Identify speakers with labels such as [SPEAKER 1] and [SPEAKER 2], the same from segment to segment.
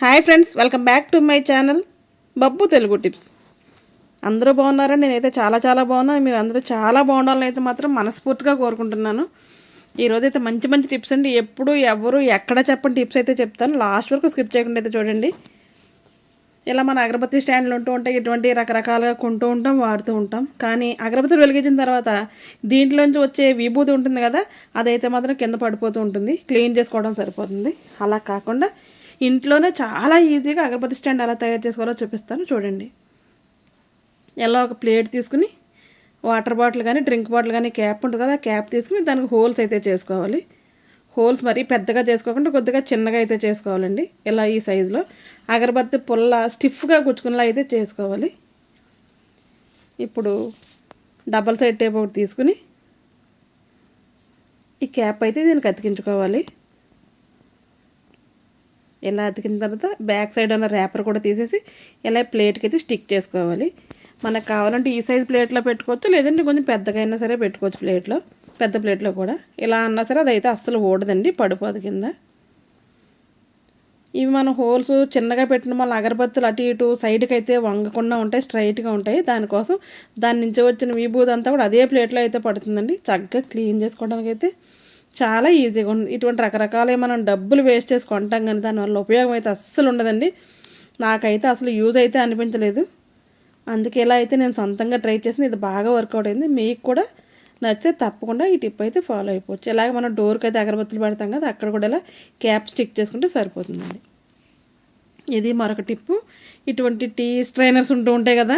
[SPEAKER 1] Hi friends welcome back to my channel Babbu Telugu tips. అందరూ బాగున్నారా? నేనైతే చాలా చాలా బాగున్నాను మీరు అందరూ చాలా బాగుండాలని అయితే మాత్రం మనస్ఫూర్తిగా కోరుకుంటున్నాను. ఈరోజు అయితే మంచి మంచి టిప్స్ అండి. ఎప్పుడు ఎవరు ఎక్కడ చెప్పని టిప్స్ అయితే చెప్తాను. లాస్ట్ వరకు స్కిప్ చేయకుండా అయితే చూడండి. ఇలా మన అగరబత్తి స్టాండ్లు ఉంటూ ఉంటాయి. ఇటువంటి రకరకాలుగా కొంటూ ఉంటాం వాడుతూ ఉంటాం. కానీ అగరబత్తులు వెలిగించిన తర్వాత దీంట్లోంచి వచ్చే విభూతి ఉంటుంది కదా అదైతే మాత్రం కింద పడిపోతూ ఉంటుంది. క్లీన్ చేసుకోవడం సరిపోతుంది. అలా కాకుండా ఇంట్లోనే చాలా ఈజీగా అగరబత్తి స్టాండ్ ఎలా తయారు చేసుకోవాలో చూపిస్తాను. చూడండి. ఎలా ఒక ప్లేట్ తీసుకుని వాటర్ బాటిల్ కానీ డ్రింక్ బాటిల్ కానీ క్యాప్ ఉంటుంది కదా ఆ క్యాప్ తీసుకుని దానికి హోల్స్ అయితే చేసుకోవాలి. హోల్స్ మరీ పెద్దగా చేసుకోకుండా కొద్దిగా చిన్నగా అయితే చేసుకోవాలండి. ఇలా ఈ సైజులో అగరబత్తి పుల్ల స్టిఫ్గా గుచ్చుకునేలా అయితే చేసుకోవాలి. ఇప్పుడు డబల్ సైడ్ టేప్ ఒకటి తీసుకుని ఈ క్యాప్ అయితే దీనికి అతికించుకోవాలి. ఇలా అతికిన తర్వాత బ్యాక్ సైడ్ ఉన్న ర్యాపర్ కూడా తీసేసి ఇలా ప్లేట్కి అయితే స్టిక్ చేసుకోవాలి. మనకు కావాలంటే ఈ సైజ్ ప్లేట్లో పెట్టుకోవచ్చు లేదంటే కొంచెం పెద్దగా అయినా సరే పెట్టుకోవచ్చు ప్లేట్లో పెద్ద ప్లేట్లో కూడా. ఇలా అన్నా సరే అదైతే అస్సలు ఓడదండి పడిపోదు కింద. ఇవి మనం హోల్స్ చిన్నగా పెట్టిన మళ్ళీ అగరబత్తులు అటు ఇటు సైడ్కి అయితే వంగకుండా ఉంటాయి స్ట్రైట్గా ఉంటాయి. దానికోసం దాని నుంచి వచ్చిన విభూది అంతా కూడా అదే ప్లేట్లో అయితే పడుతుందండి. చక్కగా క్లీన్ చేసుకోవడానికి అయితే చాలా ఈజీగా ఉంది ఇటువంటి రకరకాల మనం డబ్బులు వేస్ట్ చేసి కొంటాం కానీ దానివల్ల ఉపయోగం అయితే అస్సలు ఉండదండి. నాకైతే అసలు యూజ్ అయితే అనిపించలేదు. అందుకే ఇలా అయితే నేను సొంతంగా ట్రై చేసిన ఇది బాగా వర్కౌట్ అయింది. మీకు కూడా నచ్చితే తప్పకుండా ఈ టిప్ అయితే ఫాలో అయిపోవచ్చు. ఇలాగ మనం డోర్కి అయితే అగరబత్తులు పెడతాం కదా అక్కడ కూడా ఇలా క్యాప్ స్టిక్ చేసుకుంటే సరిపోతుందండి. ఇది మరొక టిప్పు. ఇటువంటి టీ స్ట్రైనర్స్ ఉంటూ ఉంటాయి కదా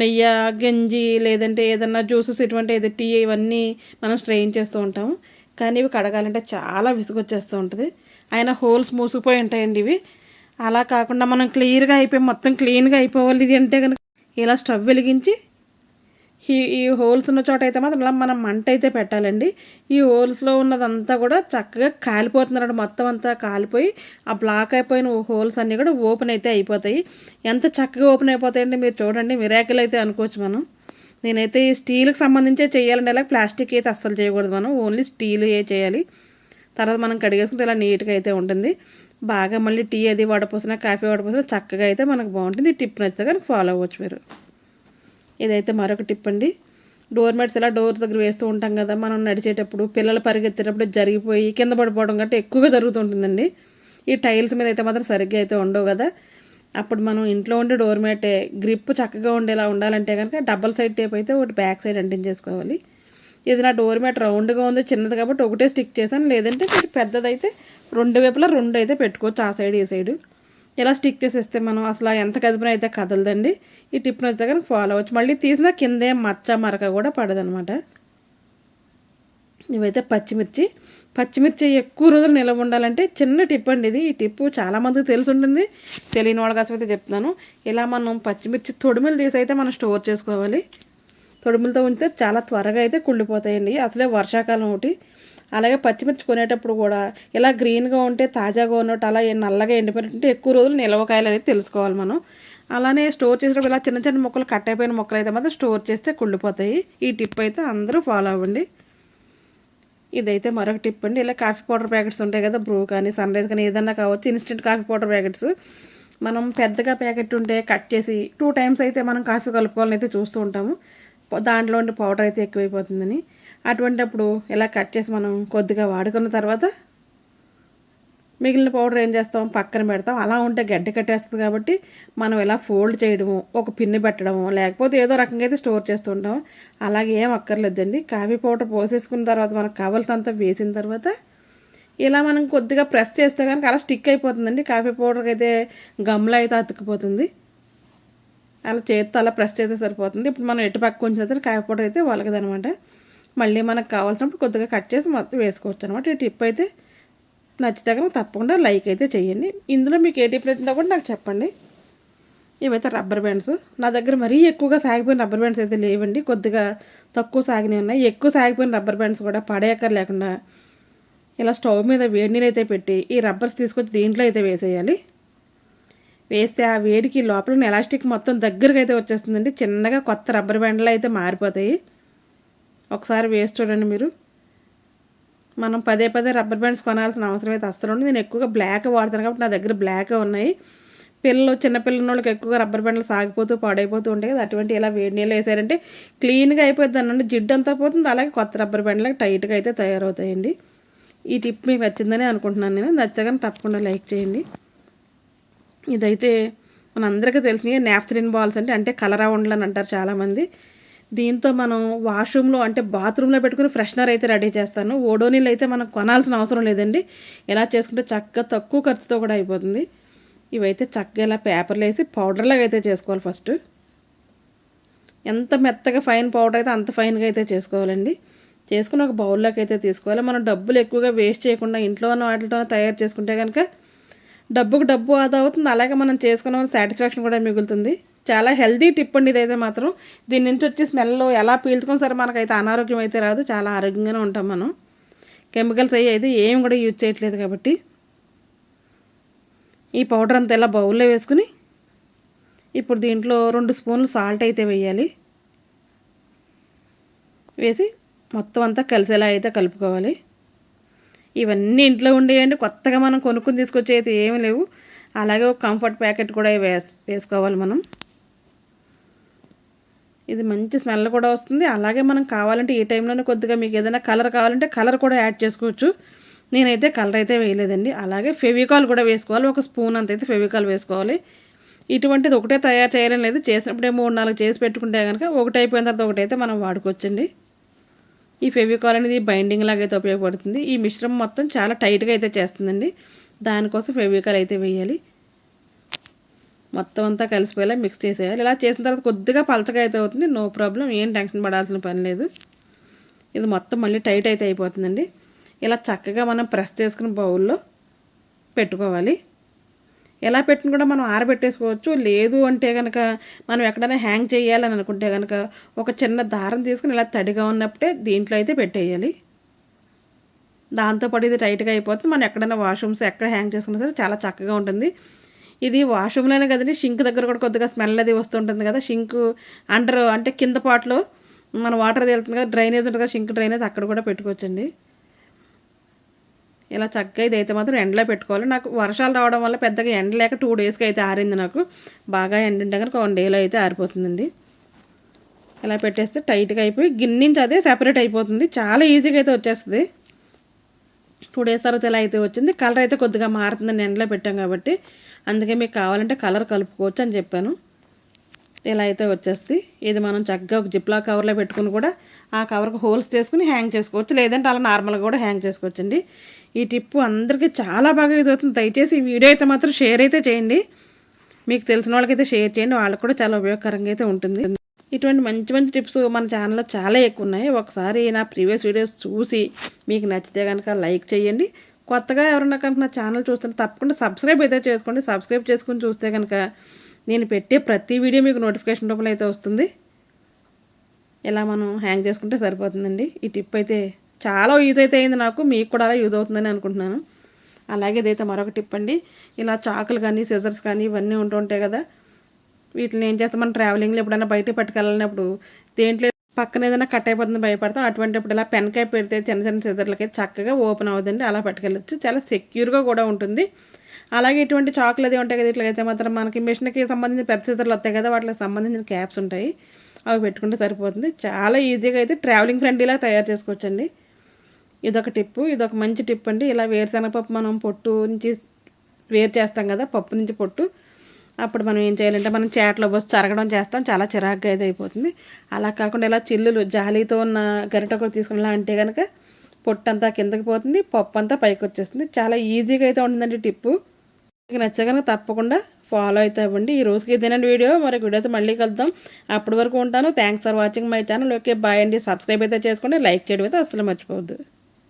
[SPEAKER 1] నెయ్యి గంజి లేదంటే ఏదన్నా జ్యూసెస్ ఇటువంటి ఏదో టీ ఇవన్నీ మనం స్ట్రెయిన్ చేస్తూ ఉంటాము. కానీ ఇవి కడగాలంటే చాలా విసుగొచ్చేస్తూ ఉంటుంది. అయినా హోల్స్ మూసుకుపోయి ఉంటాయండి ఇవి. అలా కాకుండా మనం క్లియర్గా అయిపోయి మొత్తం క్లీన్గా అయిపోవాలి ఇది అంటే కనుక ఇలా స్టవ్ వెలిగించి ఈ ఈ హోల్స్ ఉన్న చోట అయితే మాత్రం ఇలా మనం మంట అయితే పెట్టాలండి. ఈ హోల్స్లో ఉన్నదంతా కూడా చక్కగా కాలిపోతున్నాడు మొత్తం అంతా కాలిపోయి ఆ బ్లాక్ అయిపోయిన హోల్స్ అన్నీ కూడా ఓపెన్ అయితే అయిపోతాయి. ఎంత చక్కగా ఓపెన్ అయిపోతాయండి మీరు చూడండి. మిరాకిల్ అయితే అనుకోవచ్చు మనం. నేనైతే ఈ స్టీల్కి సంబంధించే చేయాలండి అలా ప్లాస్టిక్ అయితే అస్సలు చేయకూడదు మనం. ఓన్లీ స్టీల్ ఏ చేయాలి. తర్వాత మనం కడిగేసుకుంటే ఇలా నీట్గా అయితే ఉంటుంది. బాగా మళ్ళీ టీ అది వడపోసినా కాఫీ వడపోసినా చక్కగా అయితే మనకు బాగుంటుంది. ఈ టిప్ నచ్చితే కానీ ఫాలో అవ్వచ్చు మీరు. ఇదైతే మరొక టిప్ అండి. డోర్ మ్యాట్స్ ఇలా డోర్ దగ్గర వేస్తూ ఉంటాం కదా మనం నడిచేటప్పుడు పిల్లలు పరిగెత్తేటప్పుడు జరిగిపోయి కింద పడిపోవడం కంటే ఎక్కువగా జరుగుతుంటుందండి ఈ టైల్స్ మీద అయితే మాత్రం సరిగ్గా అయితే ఉండవు కదా. అప్పుడు మనం ఇంట్లో ఉండే డోర్ మ్యాటే గ్రిప్ చక్కగా ఉండేలా ఉండాలంటే కనుక డబల్ సైడ్ టేప్ అయితే ఒకటి బ్యాక్ సైడ్ అంటించేసుకోవాలి ఇది నా డోర్ మ్యాట్ రౌండ్గా ఉంది చిన్నది కాబట్టి ఒకటే స్టిక్ చేశాను. లేదంటే మీరు పెద్దదైతే రెండు వైపులా రెండు అయితే పెట్టుకోవచ్చు ఆ సైడ్ ఈ సైడు ఇలా స్టిక్ చేసేస్తే మనం అసలు ఎంత కదిపిన అయితే కదలదండి. ఈ టిప్ నచ్చితే కనుక ఫాలో అవ్వచ్చు. మళ్ళీ తీసిన కిందే మచ్చ మరక కూడా పడదనమాట. ఇవైతే పచ్చిమిర్చి పచ్చిమిర్చి ఎక్కువ రోజులు నిల్వ ఉండాలంటే చిన్న టిప్ అండి ఇది. ఈ టిప్ చాలామందికి తెలిసి ఉంటుంది. తెలియని వాళ్ళ కోసం అయితే చెప్తున్నాను. ఇలా మనం పచ్చిమిర్చి తొడుములు తీసి అయితే మనం స్టోర్ చేసుకోవాలి. తొడిమిలతో ఉంచితే చాలా త్వరగా అయితే కుళ్ళిపోతాయండి. అసలే వర్షాకాలం ఒకటి. అలాగే పచ్చిమిర్చి కొనేటప్పుడు కూడా ఇలా గ్రీన్గా ఉంటే తాజాగా ఉన్నట్టు అలా నల్లగా ఎండిపోయినట్టు ఎక్కువ రోజులు నిల్వకాయలు అనేది తెలుసుకోవాలి మనం. అలానే స్టోర్ చేసేటప్పుడు ఇలా చిన్న చిన్న మొక్కలు కట్ అయిపోయిన మొక్కలు అయితే మాత్రం స్టోర్ చేస్తే కుళ్ళిపోతాయి. ఈ టిప్ అయితే అందరూ ఫాలో అవ్వండి. ఇదైతే మరొక టిప్ అండి. ఇలా కాఫీ పౌడర్ ప్యాకెట్స్ ఉంటాయి కదా బ్రూ కానీ సన్ రైజ్ కానీ ఏదన్నా కావచ్చు ఇన్స్టెంట్ కాఫీ పౌడర్ ప్యాకెట్స్. మనం పెద్దగా ప్యాకెట్ ఉంటే కట్ చేసి టూ టైమ్స్ అయితే మనం కాఫీ కలుపుకోవాలని అయితే చూస్తూ ఉంటాము. దాంట్లో ఉండే పౌడర్ అయితే ఎక్కువైపోతుందని. అటువంటిప్పుడు ఇలా కట్ చేసి మనం కొద్దిగా వాడుకున్న తర్వాత మిగిలిన పౌడర్ ఏం చేస్తాం? పక్కన పెడతాం. అలా ఉంటే గడ్డ కట్టేస్తుంది కాబట్టి మనం ఇలా ఫోల్డ్ చేయడము ఒక పిన్ని పెట్టడము లేకపోతే ఏదో రకంగా అయితే స్టోర్ చేస్తుంటాం. అలాగే ఏం అక్కర్లేదండి. కాఫీ పౌడర్ పోసేసుకున్న తర్వాత మనకు కావాల్సినంత వేసిన తర్వాత ఇలా మనం కొద్దిగా ప్రెస్ చేస్తే కనుక అలా స్టిక్ అయిపోతుందండి. కాఫీ పౌడర్కి అయితే గమ్లో అయితే అతుక్కుపోతుంది. అలా చేతితో అలా ప్రెస్ చేస్తే సరిపోతుంది. ఇప్పుడు మనం ఎటు పక్క ఉంచిన కాఫీ పౌడర్ అయితే వలగదనమాట. మళ్ళీ మనకు కావాల్సినప్పుడు కొద్దిగా కట్ చేసి మొత్తం వేసుకోవచ్చు అనమాట ఈ టిప్ అయితే నచ్చితే కనుక తప్పకుండా లైక్ అయితే చేయండి. ఇందులో మీకు ఏ టిప్ నచ్చిందో కూడా నాకు చెప్పండి. ఇవైతే రబ్బర్ బ్యాండ్స్. నా దగ్గర మరీ ఎక్కువగా సాగిపోయిన రబ్బర్ బ్యాండ్స్ అయితే లేవండి. కొద్దిగా తక్కువ సాగినవి ఉన్నాయి. ఎక్కువ సాగిపోయిన రబ్బర్ బ్యాండ్స్ కూడా పడేయక్కర్ లేకుండా ఇలా స్టవ్ మీద వేడి నీళ్ళు అయితే పెట్టి ఈ రబ్బర్స్ తీసుకొచ్చి దీంట్లో అయితే వేసేయాలి. వేస్తే ఆ వేడికి లోపల ఎలాస్టిక్ మొత్తం దగ్గరకు అయితే వచ్చేస్తుందండి. చిన్నగా కొత్త రబ్బర్ బ్యాండ్లు అయితే మారిపోతాయి. ఒకసారి వేసి చూడండి మీరు. మనం పదే పదే రబ్బర్ బ్యాండ్స్ కొనాల్సిన అవసరం అయితే అస్సలు ఉంది నేను ఎక్కువగా బ్లాక్ వాడతాను కాబట్టి నా దగ్గర బ్లాక్ ఉన్నాయి. పిల్లలు చిన్నపిల్లల వాళ్ళకి ఎక్కువగా రబ్బర్ బ్యాండ్లు సాగిపోతూ పాడైపోతూ ఉంటాయి కదా అటువంటి ఇలా వేడి నీళ్ళు వేసారంటే క్లీన్గా అయిపోతుంది అనండి జిడ్డు అంతా పోతుంది. అలాగే కొత్త రబ్బర్ బ్యాండ్లకు టైట్గా అయితే తయారవుతాయండి. ఈ టిప్ మీకు నచ్చిందని అనుకుంటున్నాను నేను. నచ్చితే కానీ తప్పకుండా లైక్ చేయండి. ఇదైతే మనందరికీ తెలిసిన నాప్థలిన్ బాల్స్ అంటే అంటే కలరా ఉండలని అంటారు చాలామంది. దీంతో మనం వాష్రూమ్లో అంటే బాత్రూంలో పెట్టుకుని ఫ్రెషనర్ అయితే రెడీ చేస్తాను. ఓడోనీళ్ళు అయితే మనం కొనాల్సిన అవసరం లేదండి. ఎలా చేసుకుంటే చక్కగా తక్కువ ఖర్చుతో కూడా అయిపోతుంది. ఇవైతే చక్కగా ఇలా పేపర్లు వేసి పౌడర్లాగా అయితే చేసుకోవాలి ఫస్ట్ ఎంత మెత్తగా ఫైన్ పౌడర్ అయితే అంత ఫైన్గా అయితే చేసుకోవాలండి. చేసుకుని ఒక బౌల్లోకి అయితే తీసుకోవాలి. మనం డబ్బులు ఎక్కువగా వేస్ట్ చేయకుండా ఇంట్లో ఉన్న వాటితోనే తయారు చేసుకుంటే కనుక డబ్బుకు డబ్బు ఆదా అవుతుంది. అలాగే మనం చేసుకున్న సాటిస్ఫాక్షన్ కూడా మిగులుతుంది. చాలా హెల్దీ టిప్ అండి ఇదైతే మాత్రం. దీని నుంచి వచ్చే స్మెల్ ఎలా పీల్చుకుని సరే మనకైతే అనారోగ్యం అయితే రాదు. చాలా ఆరోగ్యంగానే ఉంటాం మనం. కెమికల్స్ అయ్యి అయితే ఏం కూడా యూజ్ చేయట్లేదు కాబట్టి. ఈ పౌడర్ అంతా ఇలా బౌల్లో వేసుకుని ఇప్పుడు దీంట్లో రెండు స్పూన్లు సాల్ట్ అయితే వేయాలి. వేసి మొత్తం అంతా కలిసేలా అయితే కలుపుకోవాలి. ఇవన్నీ ఇంట్లో ఉండేయండి కొత్తగా మనం కొనుక్కుని తీసుకొచ్చి అయితే ఏమి లేవు. అలాగే ఒక కంఫర్ట్ ప్యాకెట్ కూడా వేస్ వేసుకోవాలి మనం. ఇది మంచి స్మెల్ కూడా వస్తుంది. అలాగే మనం కావాలంటే ఈ టైంలోనే కొద్దిగా మీకు ఏదైనా కలర్ కావాలంటే కలర్ కూడా యాడ్ చేసుకోవచ్చు. నేనైతే కలర్ అయితే వేయలేదండి. అలాగే ఫెవికాల్ కూడా వేసుకోవాలి. ఒక స్పూన్ అంత అయితే ఫెవికాల్ వేసుకోవాలి. ఇటువంటిది ఒకటే తయారు చేయాలని లేదు. చేసినప్పుడే మూడు నాలుగు చేసి పెట్టుకుంటే కనుక ఒకటి అయిపోయిన తర్వాత ఒకటైతే మనం వాడుకోవచ్చండి. ఈ ఫెవికాల్ అనేది బైండింగ్ లాగా అయితే ఉపయోగపడుతుంది. ఈ మిశ్రమం మొత్తం చాలా టైట్గా అయితే చేస్తుందండి. దానికోసం ఫెవికాల్ అయితే వేయాలి. మొత్తం అంతా కలిసిపోయేలా మిక్స్ చేసేయాలి. ఇలా చేసిన తర్వాత కొద్దిగా పలచగా అయితే అవుతుంది. నో ప్రాబ్లం ఏం టెన్షన్ పడాల్సిన పని లేదు. ఇది మొత్తం మళ్ళీ టైట్ అయితే అయిపోతుందండి. ఇలా చక్కగా మనం ప్రెస్ చేసుకుని బౌల్లో పెట్టుకోవాలి. ఎలా పెట్టిన కూడా మనం ఆరబెట్టేసుకోవచ్చు. లేదు అంటే కనుక మనం ఎక్కడైనా హ్యాంగ్ చేయాలని అనుకుంటే కనుక ఒక చిన్న దారం తీసుకుని ఇలా తడిగా ఉన్నప్పుడే దీంట్లో అయితే పెట్టేయాలి. దాంతోపాటు ఇది టైట్గా అయిపోతుంది. మనం ఎక్కడైనా వాష్రూమ్స్ ఎక్కడ హ్యాంగ్ చేసుకున్నా సరే చాలా చక్కగా ఉంటుంది. ఇది వాష్రూమ్లోనే కదండి షింక్ దగ్గర కూడా కొద్దిగా స్మెల్ అది వస్తుంటుంది కదా షింక్ అండర్ అంటే కింద పాటలో మన వాటర్ వెళ్తుంది కదా డ్రైనేజ్ ఉంటుంది కదా షింక్ డ్రైనేజ్ అక్కడ కూడా పెట్టుకోవచ్చండి. ఇలా చక్కగా ఇది అయితే మాత్రం ఎండలో పెట్టుకోవాలి. నాకు వర్షాలు రావడం వల్ల పెద్దగా ఎండ లేక టూ డేస్కి అయితే ఆరింది నాకు. బాగా ఎండ ఉంటే కనుక వన్ డేలో అయితే ఆరిపోతుందండి. ఇలా పెట్టేస్తే టైట్గా అయిపోయి గిన్నెంచి అదే సెపరేట్ అయిపోతుంది. చాలా ఈజీగా అయితే వచ్చేస్తుంది. టూ డేస్ తర్వాత ఇలా అయితే వచ్చింది. కలర్ అయితే కొద్దిగా మారుతుందని ఎండలో పెట్టాం కాబట్టి. అందుకే మీకు కావాలంటే కలర్ కలుపుకోవచ్చు అని చెప్పాను. ఇలా అయితే వచ్చేస్తుంది. ఇది మనం చక్కగా ఒక జిప్లా కవర్లో పెట్టుకుని కూడా ఆ కవర్కి హోల్స్ చేసుకుని హ్యాంగ్ చేసుకోవచ్చు. లేదంటే అలా నార్మల్గా కూడా హ్యాంగ్ చేసుకోవచ్చు అండి ఈ టిప్పు అందరికీ చాలా బాగా యూజ్ అవుతుంది. దయచేసి ఈ వీడియో అయితే మాత్రం షేర్ అయితే చేయండి. మీకు తెలిసిన వాళ్ళకైతే షేర్ చేయండి. వాళ్ళకి కూడా చాలా ఉపయోగకరంగా అయితే ఉంటుంది. ఇటువంటి మంచి మంచి టిప్స్ మన ఛానల్లో చాలా ఎక్కువ ఉన్నాయి. ఒకసారి నా ప్రీవియస్ వీడియోస్ చూసి మీకు నచ్చితే కనుక లైక్ చేయండి. కొత్తగా ఎవరన్నా కనుక నా ఛానల్ చూస్తుంటే తప్పకుండా సబ్స్క్రైబ్ అయితే చేసుకోండి. సబ్స్క్రైబ్ చేసుకుని చూస్తే కనుక నేను పెట్టే ప్రతి వీడియో మీకు నోటిఫికేషన్ రూపంలో అయితే వస్తుంది. ఇలా మనం హ్యాంగ్ చేసుకుంటే సరిపోతుందండి. ఈ టిప్ అయితే చాలా యూజ్ అయితే అయింది నాకు. మీకు కూడా అలా యూజ్ అవుతుందని అనుకుంటున్నాను. అలాగే ఇదైతే మరొక టిప్ అండి. ఇలా చాకులు కానీ సిజర్స్ కానీ ఇవన్నీ ఉంటూ ఉంటాయి కదా. వీటిని ఏం చేస్తాం? మనం ట్రావెలింగ్లో ఎప్పుడైనా బయటకు పట్టుకెళ్ళినప్పుడు దేంట్లో పక్కన ఏదైనా కట్ అయిపోతుంది భయపడతాం. అటువంటిప్పుడు ఇలా పెన్కాయ పెడితే చిన్న చిన్న సిజర్లకి చక్కగా ఓపెన్ అవుతుంది అలా పట్టుకెళ్ళచ్చు. చాలా సెక్యూర్గా కూడా ఉంటుంది. అలాగే ఇటువంటి చాకులు అది ఉంటాయి కదా ఇట్లయితే మాత్రం మనకి మిషన్కి సంబంధించిన పెద్ద సిజర్లు వస్తాయి కదా వాటికి సంబంధించిన క్యాప్స్ ఉంటాయి. అవి పెట్టుకుంటే సరిపోతుంది. చాలా ఈజీగా అయితే ట్రావెలింగ్ ఫ్రెండ్లీలా తయారు చేసుకోవచ్చండి. ఇదొక టిప్పు. ఇదొక మంచి టిప్ అండి. ఇలా వేరుశనగపప్పు మనం పొట్టు నుంచి వేరు చేస్తాం కదా పప్పు నుంచి పొట్టు. అప్పుడు మనం ఏం చేయాలంటే మనం చేటలో పోసి చరగడం చేస్తాం. చాలా చిరాగ్గా అయితే అయిపోతుంది. అలా కాకుండా ఇలా చిల్లులు జాలీతో ఉన్న గరిట కూడా తీసుకుని అంటే కనుక పొట్టంతా కిందకి పోతుంది. పప్పు అంతా పైకి వచ్చేస్తుంది. చాలా ఈజీగా అయితే ఉంటుందండి టిప్పు. మీకు నచ్చే కనుక తప్పకుండా ఫాలో అయితే అవ్వండి. ఈ రోజుకి ఇదేనండి వీడియో. మరి వీడియోతో మళ్ళీ కలుద్దాం. అప్పటి వరకు ఉంటాను. Thanks for watching my channel okay bye అండి. సబ్స్క్రైబ్ అయితే చేసుకోండి. లైక్ చేయడం అయితే అసలు మర్చిపోవద్దు.